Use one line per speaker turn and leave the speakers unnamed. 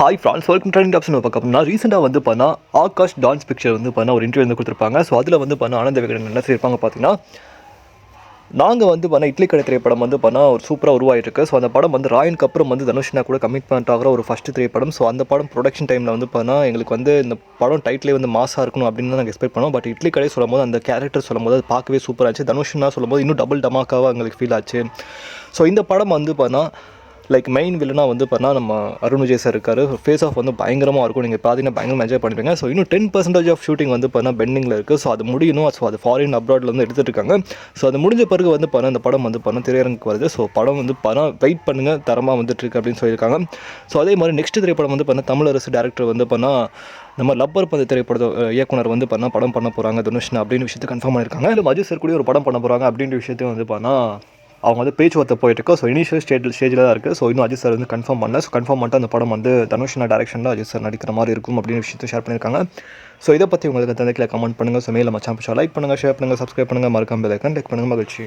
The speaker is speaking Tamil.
Hi friends welcome trending option பார்க்க அப்படின்னா ரீசெண்டாக வந்து பண்ணா ஆகாஷ் டான்ஸ் பிக்சர் வந்து பண்ணால் ஒரு இன்டர்வியூ வந்து கொடுத்துருப்பாங்க. ஸோ அதில் வந்து பண்ணால் ஆனந்த விகடன் என்ன செய்யிருப்பாங்க பார்த்தீங்கன்னா நாங்கள் வந்து பண்ண இட்லி கடை திரைப்படம் வந்து பண்ணால் ஒரு சூப்பராக உருவாயிருக்கு ஸோ அந்த படம் வந்து ராயனுக்கு அப்புறம் வந்து தனுஷ்னா கூட கமிட்மெண்ட் ஆகிற ஒரு ஃபஸ்ட்டு திரைப்படம். ஸோ அந்த படம் ப்ரொடக்ஷன் டைமில் வந்து பண்ணால் எங்களுக்கு வந்து இந்த படம் டைட்டிலே வந்து மாசாக இருக்கணும் அப்படின்னு நாங்கள் எக்ஸ்பெக்ட் பண்ணோம். பட் இட்லி கடை சொல்லும் போது அந்த கேரக்டர் சொல்லும் போது அது பார்க்கவே சூப்பராக இருந்துச்சு தனுஷ்னா சொல்லும் போது இன்னும் டபுள் டமாக்காவாக எங்களுக்கு ஃபீல் ஆச்சு. ஸோ இந்த படம் வந்து பண்ணால் லைக் மெயின் வில்லனாக வந்து பார்த்தீங்கன்னா நம்ம அருண் விஜய் சார் இருக்காரு. ஃபேஸ் ஆஃப் வந்து பயங்கரமாக இருக்கும். நீங்கள் பார்த்தீங்கன்னா பயங்கரமாக என்ஜாய் பண்ணுவீங்க ஸோ இன்னும் டென் பர்சன்டேஜ் ஆஃப் ஷூட்டிங் வந்து பார்த்தீங்கன்னா பெண்டிங்கில் இருக்குது ஸோ அது முடியணும். ஸோ அது ஃபாரின் அப்ராட்ல வந்து எடுத்துகிட்டு இருக்காங்க. ஸோ அது முடிஞ்ச பிறகு வந்து பார்த்தா அந்த படம் வந்து பார்த்தா திரையரங்குக்கு வருது. ஸோ படம் வந்து படம் வெயிட் பண்ணுங்கள் தரமாக வந்துட்டு இருக்கு அப்படின்னு சொல்லியிருக்காங்க. ஸோ அதே மாதிரி நெக்ஸ்ட் திரைப்படம் வந்து பார்த்தா தமிழரசு டேரக்டர் வந்து பண்ணால் நம்ம லப்பர் பந்த திரைப்பட இயக்குனர் வந்து பண்ணால் படம் பண்ண போகிறாங்க தனுஷ்னா அப்படின்னு விஷயத்தை கன்ஃபார்ம் பண்ணியிருக்காங்க. இல்லை மஜு சார் கூட ஒரு படம் பண்ண போகிறாங்க அப்படின்ற விஷயத்தையும் வந்து பார்த்தா அவங்க வந்து பேச்சுவார்த்தை போயிட்டு ஸோ இனிஷியல் ஸ்டேஜ் ஸ்டேஜில் தான் இருக்குது ஸோ இன்னும் அஜித் சார் வந்து கன்ஃபார்ம் பண்ணல. ஸோ கன்ஃபார்ம் பண்ணிட்டு அந்த படம் வந்து தனுஷ்னா டேரக்ஷனில் அஜித் சார் நடிக்கிற மாதிரி இருக்கும் அப்படின்னு விஷயத்தை ஷேர் பண்ணியிருக்காங்க. ஸோ இதை பற்றி உங்களுக்கு தந்தைக்கில் கமெண்ட் பண்ணுங்கள் ஸோ மேலே மச்சான் லைக் பண்ணுங்கள் ஷேர் பண்ணுங்கள் சப்ஸ்கிரைப் பண்ணுங்கள் மறக்காமல் பெல் ஐக்கன் லைக் பண்ணுங்கள் மகிழ்ச்சி.